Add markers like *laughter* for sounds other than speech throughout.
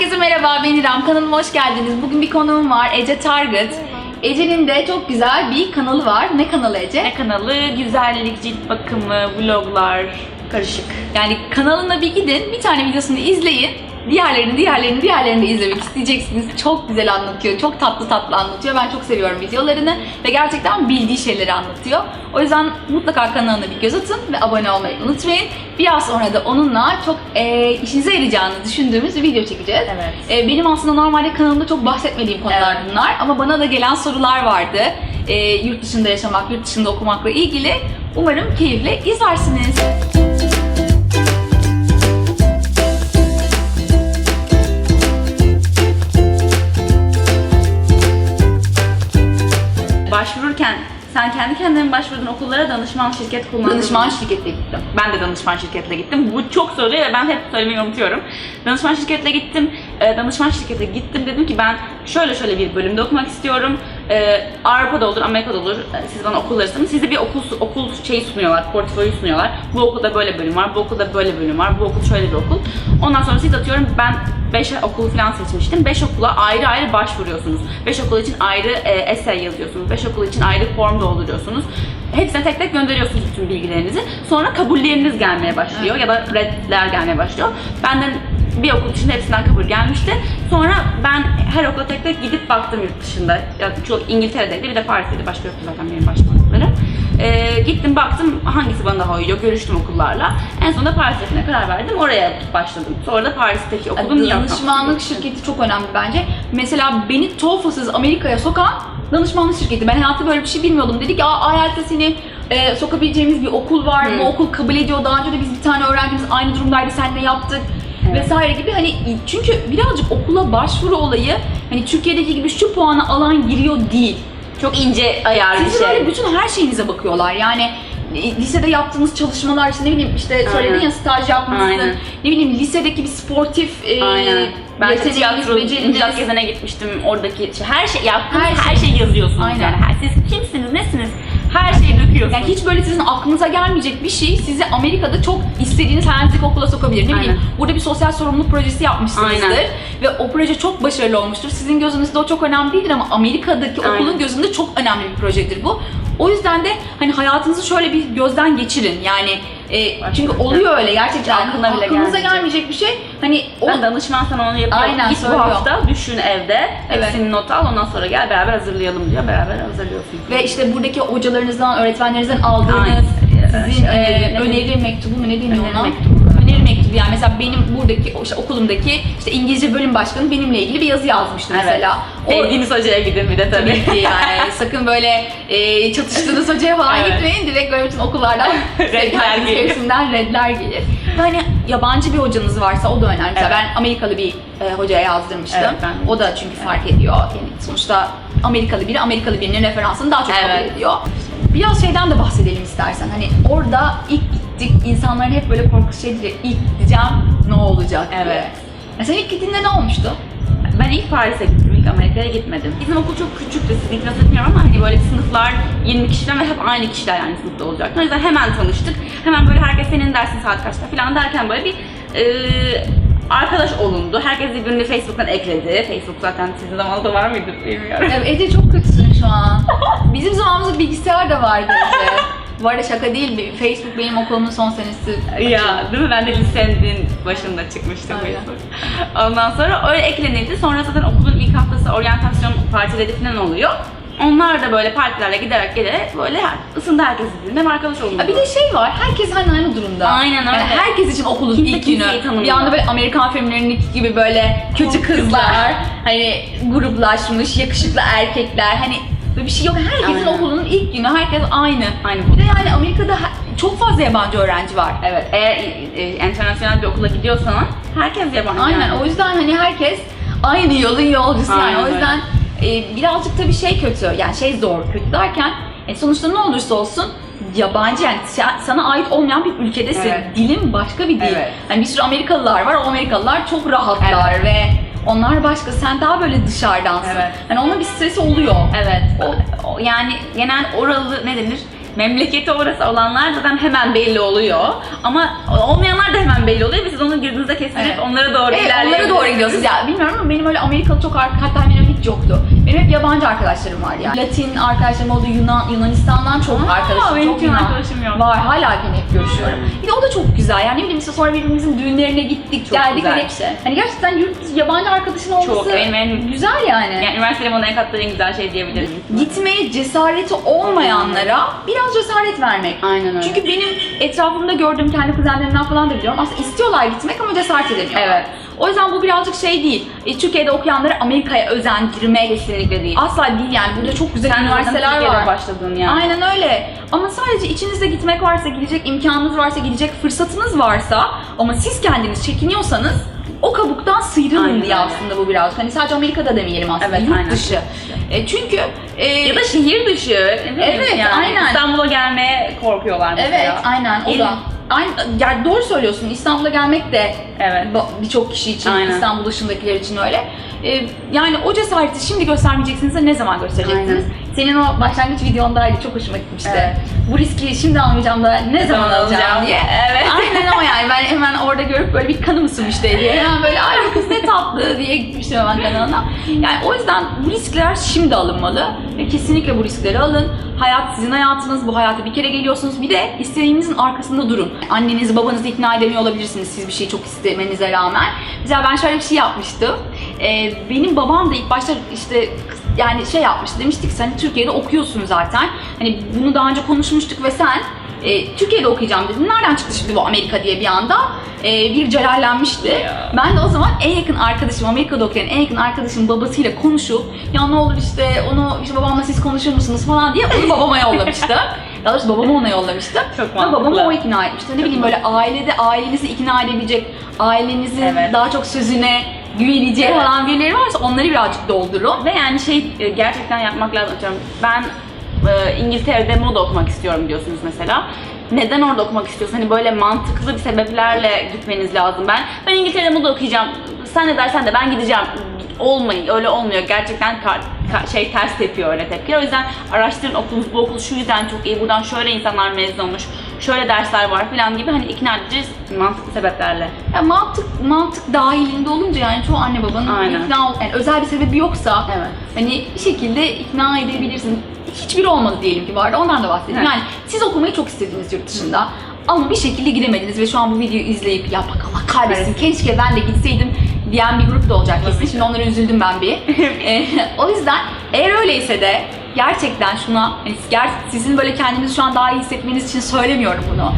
Herkese merhaba, ben İrem. Kanalıma hoş geldiniz. Bugün bir konuğum var, Ece Target. Ece'nin de çok güzel bir kanalı var. Ne kanalı Ece? Ne kanalı? Güzellik, cilt bakımı, vloglar, karışık. Yani kanalına bir gidin, bir tane videosunu izleyin. Diğerlerini, diğerlerini, diğerlerini de izlemek isteyeceksiniz. Çok güzel anlatıyor, çok tatlı tatlı anlatıyor. Ben çok seviyorum videolarını ve gerçekten bildiği şeyleri anlatıyor. O yüzden mutlaka kanalına bir göz atın ve abone olmayı unutmayın. Biraz sonra da onunla çok e, işinize yarayacağını düşündüğümüz bir video çekeceğiz. Evet. E, benim aslında normalde kanalımda çok bahsetmediğim konular Evet. bunlar ama bana da gelen sorular vardı. E, yurt dışında yaşamak, yurt dışında okumakla ilgili. Umarım keyifle izlersiniz. Sen kendi kendine mi başvurdun okullara danışman şirket kullandın. Danışman mı? şirkete gittim. Ben de danışman şirketle gittim. Bu çok söylüyor ve ben hep söylemeyi unutuyorum. Danışman şirketle gittim. Ee, danışman şirkete gittim. Dedim ki ben şöyle şöyle bir bölümde okumak istiyorum. Ee, Avrupa'da olur, Amerika'da olur. Siz bana okul arasınız. Size bir okul okul şeyi sunuyorlar, portföyü sunuyorlar. Bu okulda böyle bölüm var, bu okulda böyle bölüm var, bu okul şöyle bir okul. Ondan sonra siz atıyorum ben 5 okul falan seçmiştim. 5 okula ayrı ayrı başvuruyorsunuz. 5 okul için ayrı e, essay yazıyorsunuz. 5 okul için ayrı form dolduruyorsunuz. Hepsine tek tek gönderiyorsunuz bütün bilgilerinizi. Sonra kabulleriniz gelmeye başlıyor ya da redler gelmeye başlıyor. Benden bir okul dışında hepsinden kabul gelmişti. Sonra ben her okula tek tek gidip baktım yurt dışında. Ya çoğu İngiltere'deydi bir de Paris'teydi başka yoktu zaten benim başvurdukları. Ee, gittim baktım hangisi bana daha uyuyor, görüştüm okullarla. En sonunda Paris'tekine karar verdim, oraya başladım. Sonra da Paris'teki okulu New York'tan danışmanlık şirketi çok önemli bence. Mesela beni TOEFL'sız Amerika'ya sokan danışmanlık şirketi. Ben hayatta böyle bir şey bilmiyordum. Dedi ki IELTS'e seni e, sokabileceğimiz bir okul var. Hı. Bu okul kabul ediyor. Daha önce de biz bir tane öğrencimiz aynı durumdaydı. Seninle yaptık. Vesaire gibi hani çünkü birazcık okula başvuru olayı hani Türkiye'deki gibi şu puanı alan giriyor değil. Çok ince ayar bir Sizin şey. böyle bütün her şeyinize bakıyorlar. Yani e, lisede yaptığınız çalışmalar işte ne bileyim işte söyledin Aynen. ya staj yapmışsın. Aynen. Ne bileyim lisedeki bir sportif e, Aynen. Ben de yeteneğiniz, tiyatro, beceriniz. Gezen'e gitmiştim. Oradaki şey, her şey, yaptığınız Her her, şey. şeyi yazıyorsunuz Aynen. yani. Her, siz kimsiniz, nesiniz? Her şeyi döküyorsunuz. Yani hiç böyle sizin aklınıza gelmeyecek bir şey sizi Amerika'da çok istediğiniz hayalinizdeki okula sokabilir. Ne bileyim Aynen. burada bir sosyal sorumluluk projesi yapmışsınızdır Aynen. ve o proje çok başarılı olmuştur. Sizin gözünüzde o çok önemli değildir ama Amerika'daki Aynen. okulun gözünde çok önemli bir projedir bu. O yüzden de hani hayatınızı şöyle bir gözden geçirin. Yani e, Başka çünkü oluyor öyle gerçekten. Aklına bile Aklınıza gelmeyecek. gelmeyecek bir şey. Hani o Ben danışman sana onu yapıyor. Aynen, Git söylüyor. bu hafta düşün evde. Evet. Hepsini not al ondan sonra gel beraber hazırlayalım diyor. Beraber hazırlıyorsunuz. ve işte buradaki hocalarınızdan, öğretmenlerinizden aldığınız Aynen. sizin Şey, e, öneri- öneri mektubu mu ne deniyor Öneri ona? mektubu. Mektubu yani mesela benim buradaki işte okulumdaki işte İngilizce bölüm başkanı benimle ilgili bir yazı yazmıştı Evet. mesela. O Sevdiğiniz hocaya gidin bir de tabii. tabii ki yani *laughs* sakın böyle e, çatıştığınız hocaya falan Evet. gitmeyin. Direkt böyle bütün okullardan *laughs* Redler gelir. redler gelir. Yani yabancı bir hocanız varsa o da önemli. Mesela Evet. ben Amerikalı bir e, hocaya yazdırmıştım. Evet, ben o da çünkü fark ediyor. Yani sonuçta Amerikalı biri Amerikalı birinin referansını daha çok kabul Evet. ediyor. Biraz şeyden de bahsedelim istersen. Hani orada ilk insanların hep böyle korkusu şeydir ya, ilk gideceğim ne olacak diye. Evet. Mesela ilk gittiğinde ne olmuştu? Ben ilk Paris'e gittim, ilk Amerika'ya gitmedim. Bizim okul çok küçüktü, sizinki nasıl bilmiyorum ama hani böyle sınıflar 20 kişiden ve hep aynı kişiler aynı sınıfta olacak. O yüzden hemen tanıştık. Hemen böyle herkes senin dersin saat kaçta falan derken böyle bir e, arkadaş olundu. Herkes birbirini Facebook'tan ekledi. Facebook zaten sizin zamanında var mıydı bilmiyorum. Evet, Ece çok kötüsün şu an. *laughs* Bizim zamanımızda bilgisayar da vardı Ece. Bu arada şaka değil, bir- Facebook benim okulumun son senesi. Ya değil mi? Ben de lisenin başında çıkmıştım Aynen. Facebook. Ondan sonra öyle eklenildi. Sonra zaten okulun ilk haftası oryantasyon partileri falan oluyor. Onlar da böyle partilerle giderek gelerek böyle ısındı herkes birbirine ve arkadaş oldu. Bir de şey var, herkes hani aynı durumda. Aynen öyle. Yani herkes için okulun Kimse ilk günü. tanımıyor. Bir anda böyle Amerikan filmlerindeki gibi böyle kötü kızlar. hani gruplaşmış, yakışıklı erkekler, hani böyle bir şey yok. Herkesin Aynen. okulunun ilk günü, herkes aynı. Aynı Bir de yani Amerika'da çok fazla yabancı öğrenci var. Evet, eğer e, e, internasyonel bir okula gidiyorsan herkes yabancı. Aynen yani. o yüzden hani herkes aynı yolun yolcusu yani Aynen o yüzden e, birazcık tabii şey kötü yani şey zor kötü derken e, sonuçta ne olursa olsun yabancı yani sana ait olmayan bir ülkedesin. Evet. Dilin başka bir dil. Evet. Hani bir sürü Amerikalılar var. O Amerikalılar çok rahatlar ve onlar başka. Sen daha böyle dışarıdansın. Evet. Hani onun bir stresi oluyor. Evet, o, o- yani genel oralı ne denir? memleketi orası olanlar zaten hemen belli oluyor. Ama olmayanlar da hemen belli oluyor ve siz onu gözünüze kestirip Evet. onlara doğru Evet, onlara ilerleyebilirsiniz. doğru gidiyorsunuz. Ya bilmiyorum ama benim öyle Amerikalı çok arka, hatta benim hiç yoktu. Benim hep yabancı arkadaşlarım var ya. Latin arkadaşlarım oldu, Yunan, Yunanistan'dan çok Aa, arkadaşım. benim çok Yunan arkadaşım yok. Var, hala yine hep görüşüyorum. Bir de o da çok güzel yani ne bileyim işte sonra birbirimizin düğünlerine gittik, Çok geldik. güzel hani, şey. hani gerçekten yurt dışı yabancı arkadaşın olması Çok, benim en- güzel yani. Yani üniversitede bana en kattığı en güzel şey diyebilirim. Gitmeye cesareti olmayanlara biraz cesaret vermek. Aynen öyle. Çünkü benim etrafımda gördüğüm kendi kuzenlerimden falan da biliyorum. Aslında istiyorlar gitmek ama cesaret edemiyorlar. Evet. O yüzden bu birazcık şey değil. E, Türkiye'de okuyanları Amerika'ya özendirmek kesinlikle değil. asla değil yani. Burada çok güzel Sen üniversiteler var. başladın yani. Aynen öyle. Ama sadece içinizde gitmek varsa, gidecek imkanınız varsa, gidecek fırsatınız varsa ama siz kendiniz çekiniyorsanız o kabuktan sıyrılın Aynen diye aslında bu biraz. Hani sadece Amerika'da demeyelim aslında. Evet, yurt aynen. dışı. E, çünkü e, Ya da şehir dışı. bileyim Evet, yani. aynen. İstanbul'a gelmeye korkuyorlar mesela. Evet, aynen o da. Aynı, yani doğru söylüyorsun. İstanbul'a gelmek de Evet. ba- birçok kişi için, Aynen. İstanbul dışındakiler için öyle. Ee, yani o cesareti şimdi göstermeyeceksiniz de ne zaman göstereceksiniz? Senin o başlangıç videondaydı, çok hoşuma gitmişti. Evet. Bu riski şimdi almayacağım da ne, zaman, alacağım? diye. Evet. Aynen o yani. Ben hemen orada görüp böyle bir kanım ısınmıştı diye. Hemen böyle ay bu kız ne tatlı diye gitmiştim hemen kanalına. Yani o yüzden bu riskler şimdi alınmalı. Ve kesinlikle bu riskleri alın. Hayat sizin hayatınız. Bu hayata bir kere geliyorsunuz. Bir de isteğinizin arkasında durun. Annenizi babanızı ikna edemiyor olabilirsiniz siz bir şeyi çok istemenize rağmen. Mesela ben şöyle bir şey yapmıştım. Ee, benim babam da ilk başta işte yani şey yapmıştı demiştik sen Türkiye'de okuyorsun zaten. Hani bunu daha önce konuşmuştuk ve sen e, Türkiye'de okuyacağım dedim. Nereden çıktı şimdi bu Amerika diye bir anda? E, bir celallenmişti. Ben de o zaman en yakın arkadaşım, Amerika'da okuyan en yakın arkadaşım babasıyla konuşup ya ne olur işte onu işte babamla siz konuşur musunuz falan diye onu babama yollamıştım. *laughs* Daha doğrusu babamı ona yollamıştım. Çok Ve babamı mantıklı. o ikna etmişti. Ne bileyim böyle ailede ailenizi ikna edebilecek, ailenizin Evet. daha çok sözüne güveneceği Evet. falan birileri varsa onları birazcık doldurun. Ve yani şey e, gerçekten yapmak lazım. Ben e, İngiltere'de moda okumak istiyorum diyorsunuz mesela. Neden orada okumak istiyorsun? Hani böyle mantıklı bir sebeplerle gitmeniz lazım. Ben ben İngiltere'de moda okuyacağım. Sen ne dersen de ben gideceğim. Olmayın. Öyle olmuyor. Gerçekten ka- ka- şey ters tepiyor öyle tepki. O yüzden araştırın okulunuz bu okul şu yüzden çok iyi. Buradan şöyle insanlar mezun olmuş. Şöyle dersler var falan gibi hani ikna edici mantıklı sebeplerle. Ya mantık mantık dahilinde olunca yani çoğu anne babanın Aynen. ikna ol, yani özel bir sebebi yoksa Evet. hani bir şekilde ikna edebilirsin. Hiçbiri olmadı diyelim ki vardı. Ondan da bahsedeyim. Evet. Yani siz okumayı çok istediniz yurt dışında. Ama bir şekilde gidemediniz ve şu an bu videoyu izleyip ya bak Allah kahretsin keşke ben de gitseydim diyen bir grup da olacak kesin. Şimdi onlara üzüldüm ben bir. *laughs* Ee, o yüzden eğer öyleyse de gerçekten şuna hani sizin böyle kendinizi şu an daha iyi hissetmeniz için söylemiyorum bunu.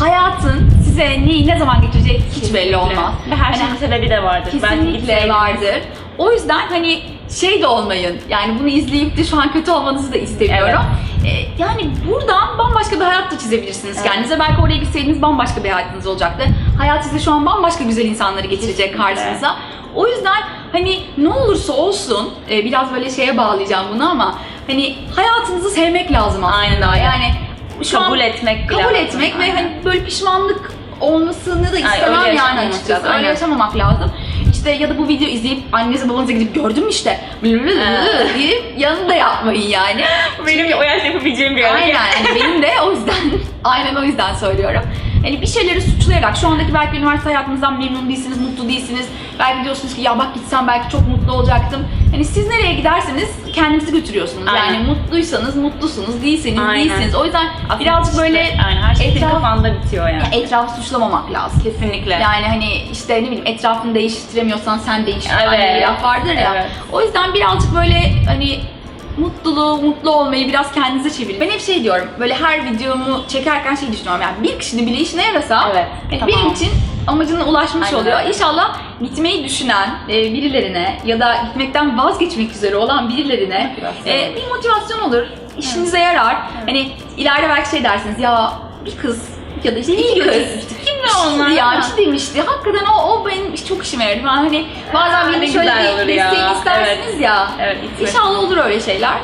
Hayatın size neyi ne zaman getireceği hiç belli olmaz. Ve her Hani şeyin bir sebebi de vardır. Kesinlikle gitseydiniz- vardır. O yüzden hani şey de olmayın. Yani bunu izleyip de şu an kötü olmanızı da istemiyorum. Ee, yani buradan bambaşka bir hayat da çizebilirsiniz Evet. kendinize. Belki oraya gitseydiniz bambaşka bir hayatınız olacaktı. Hayat size şu an bambaşka güzel insanları getirecek Kesinlikle. karşınıza. O yüzden hani ne olursa olsun e, biraz böyle şeye bağlayacağım bunu ama hani hayatınızı sevmek lazım aslında. Aynen. Yani şu kabul an etmek kabul lazım. etmek ve Aynen. hani böyle pişmanlık olmasını da istemem yani yaşamamak açıkçası. Öyle yaşamamak lazım. İşte ya da bu video izleyip annenize babanıza gidip gördün mü işte deyip yanında yapmayın yani. *laughs* Benim o yaşta yapabileceğim bir hareket. Aynen yani benim de o yüzden *laughs* aynen o yüzden söylüyorum. Hani bir şeyleri suçlayarak şu andaki belki üniversite hayatınızdan memnun değilsiniz, mutlu değilsiniz. Belki diyorsunuz ki ya bak gitsem belki çok mutlu olacaktım. Hani siz nereye giderseniz kendinizi götürüyorsunuz. Aynen. Yani mutluysanız mutlusunuz, değilseniz Aynen. değilsiniz. O yüzden Aslında birazcık işte, böyle yani her şey etraf- kafanda bitiyor yani. etrafı suçlamamak lazım. Kesinlikle. Yani hani işte ne bileyim etrafını değiştiremiyorsan sen değiştir. Evet. Hani laf vardır ya. Evet. O yüzden birazcık böyle hani mutluluğu, mutlu olmayı biraz kendinize çevirin. Ben hep şey diyorum, böyle her videomu çekerken şey düşünüyorum yani bir kişinin bile işine yarasa Evet, hani tamam. benim için amacına ulaşmış Aynen oluyor. İnşallah gitmeyi düşünen e, birilerine ya da gitmekten vazgeçmek üzere olan birilerine Motivasyon e, bir motivasyon olur. İşinize yarar. Hani ileride belki şey dersiniz ya bir kız ya da işte iki kız. götürmüştü. Şeydi onlar? Ya bir demişti. Hakikaten o, o benim çok işime yaradı. Ben hani bazen bir şöyle bir desteği istersiniz Evet. ya. Evet, itmek. İnşallah olur öyle şeyler.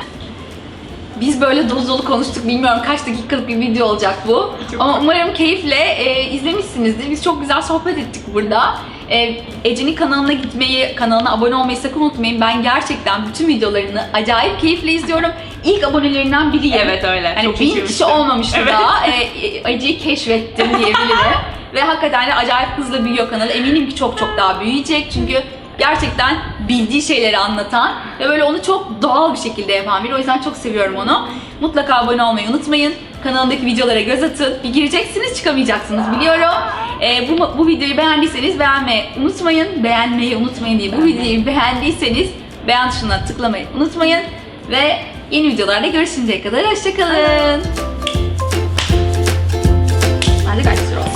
Biz böyle dolu dolu konuştuk. Bilmiyorum kaç dakikalık bir video olacak bu. Çok Ama umarım keyifle e, izlemişsinizdir. Biz çok güzel sohbet ettik burada. E, Ece'nin kanalına gitmeyi, kanalına abone olmayı sakın unutmayın. Ben gerçekten bütün videolarını acayip keyifle izliyorum. ilk abonelerinden biriyim. Evet öyle. Hani Çok bin kişi olmamıştı Evet. daha. E, e, acıyı keşfettim diyebilirim. *laughs* Ve hakikaten de acayip hızlı büyüyor kanalı. Eminim ki çok çok daha büyüyecek. Çünkü gerçekten bildiği şeyleri anlatan ve böyle onu çok doğal bir şekilde yapan biri. O yüzden çok seviyorum onu. Mutlaka abone olmayı unutmayın. Kanalındaki videolara göz atın. Bir gireceksiniz çıkamayacaksınız biliyorum. E, bu, bu videoyu beğendiyseniz beğenmeyi unutmayın. Beğenmeyi unutmayın diye bu videoyu beğendiyseniz beğen tuşuna tıklamayı unutmayın. Ve yeni videolarda görüşünceye kadar hoşçakalın.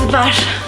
kızlar.